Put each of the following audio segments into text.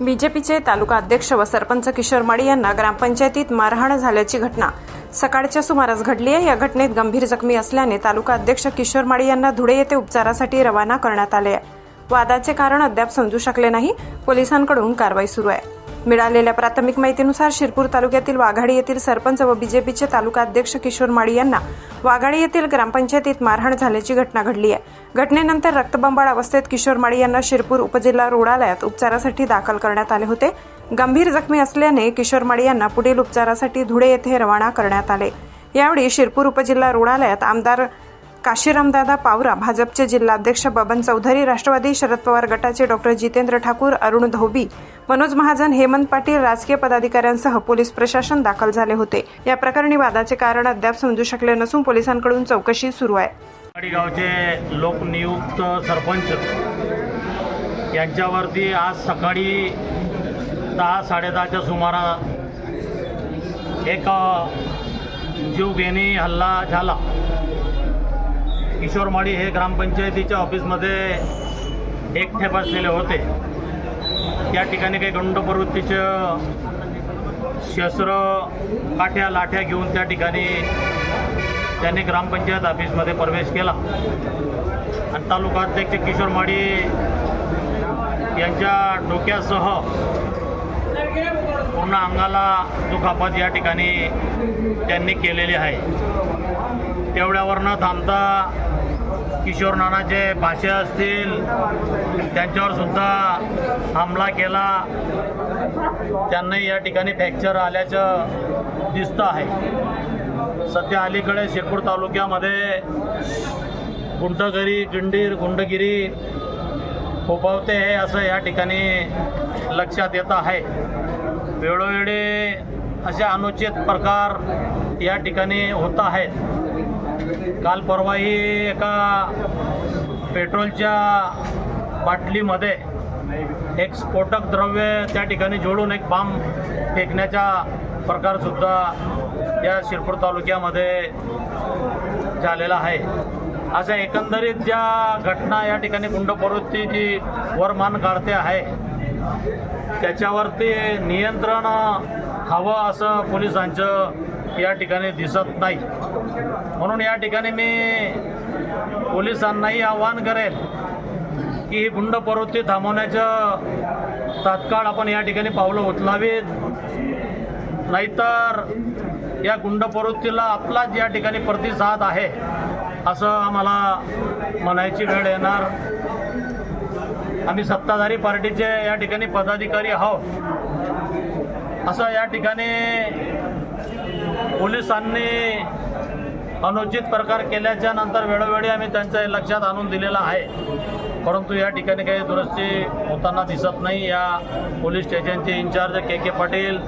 बीजेपीचे तालुका अध्यक्ष व सरपंच किशोर माळी यांना ग्रामपंचायतीत मारहाण झाल्याची घटना. सकाळच्या सुमारास घडली आहे. या घटनेत गंभीर जखमी असल्याने तालुका अध्यक्ष किशोर माळी यांना धुळे येथे उपचारासाठी रवाना करण्यात आले आहे. वादाचे कारण अद्याप समजू शकले नाही. पोलिसांकडून कारवाई सुरू आहे. मिळालेल्या प्राथमिक माहितीनुसार शिरपूर तालुक्यातील वाघाडी येथील सरपंच व बीजेपीचे तालुका अध्यक्ष किशोर माळी यांना वाघाडी येथील ग्रामपंचायतीत मारहाण झाल्याची घटना घडली आहे. घटनेनंतर रक्तबंबाळ अवस्थेत किशोर माळी यांना शिरपूर उपजिल्हा रुग्णालयात उपचारासाठी दाखल करण्यात आले होते. गंभीर जखमी असल्याने किशोर माळी यांना पुढील उपचारासाठी धुळे येथे रवाना करण्यात आले. यावेळी शिरपूर उपजिल्हा रुग्णालयात आमदार काशीरामदादा पावरा भाजपचे जिल्हाध्यक्ष बबन चौधरी राष्ट्रवादी शरद पवार गटाचे डॉक्टर जितेंद्र ठाकूर अरुण धोबी मनोज महाजन हेमंत पाटील राजकीय पदाधिकाऱ्यांसह पोलीस प्रशासन दाखल झाले होते. या प्रकरणी वादाचे कारण अद्याप समजू शकले नसून पोलिसांकडून चौकशी सुरू आहे. गावचे लोकनियुक्त सरपंच यांच्यावरती आज सकाळी दहा साडेदहाच्या सुमारा एक जीवघेणी हल्ला झाला. किशोरमाळी हे ग्रामपंचायतीच्या ऑफिसमध्ये एकटे बसलेले होते. त्या ठिकाणी काही गंड प्रवृत्तीचं शस्त्र काठ्या लाठ्या घेऊन त्या ठिकाणी त्यांनी ग्रामपंचायत ऑफिसमध्ये प्रवेश केला. आणि तालुका अध्यक्ष किशोर माडी यांच्या डोक्यासह पूर्ण अंगाला दुखापत या ठिकाणी त्यांनी केलेली आहे. तेवढ्यावर न थांबता किशोर नानाचे भाषे असतील त्यांच्यावर सुद्धा हमला केला. त्यांनाही या ठिकाणी फ्रॅक्चर आल्याचं दिसतं आहे. सध्या अलीकडे शिरपूर तालुक्यामध्ये गुंडगिरी गिंडीर गुंडगिरी फोफावते हे असं या ठिकाणी लक्षात येत आहे. वेळोवेळी असे अनुचित प्रकार या ठिकाणी होत आहेत. काल परवाही एका पेट्रोलच्या बाटलीमध्ये एक स्फोटक द्रव्य त्या ठिकाणी जोडून एक बांब फेकण्याचा प्रकारसुद्धा या शिरपूर तालुक्यामध्ये झालेला आहे. अशा एकंदरीत ज्या घटना या ठिकाणी गुंड प्रवृत्ती जी वरमान काढते आहे त्याच्यावरती नियंत्रण हवं असं पोलिसांचं या ठिकाणी दिसत नाही. म्हणून या ठिकाणी मी पोलिसांनाही आवाहन करेल की ही गुंड प्रवृत्ती थांबवण्याचं तात्काळ आपण या ठिकाणी पावलं उचलावीत. नाहीतर या गुंड प्रवृत्तीला आपलाच या ठिकाणी प्रतिसाद आहे असं आम्हाला म्हणायची वेळ येणार. आम्ही सत्ताधारी पार्टीचे या ठिकाणी पदाधिकारी आहोत. असं या ठिकाणी पोलिसांनी अनुचित प्रकार केल्याच्यानंतर वेळोवेळी आम्ही त्यांच्या लक्षात आणून दिलेला आहे. परंतु या ठिकाणी काही दुरुस्ती होताना दिसत नाही. या पोलीस स्टेशनचे इंचार्ज के के पाटील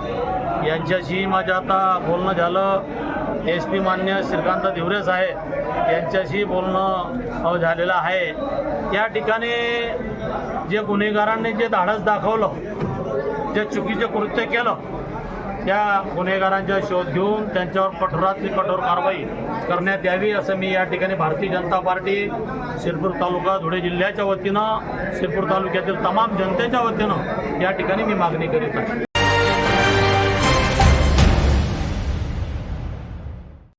यांच्याशी माझं आता बोलणं झालं. एस पी मान्य श्रीकांत धिवरे साहेब यांच्याशी बोलणं झालेलं आहे. या ठिकाणी जे गुन्हेगारांनी जे धाडस दाखवलं जे चुकीचे कृत्य केलं त्या गुन्हेगारांचा शोध घेऊन त्यांच्यावर कठोरातली कठोर कारवाई करण्यात यावी असं मी या ठिकाणी भारतीय जनता पार्टी शिरपूर तालुका धुळे जिल्ह्याच्या वतीनं शिरपूर तालुक्यातील तमाम जनतेच्या वतीनं या ठिकाणी मी मागणी करीत आहे.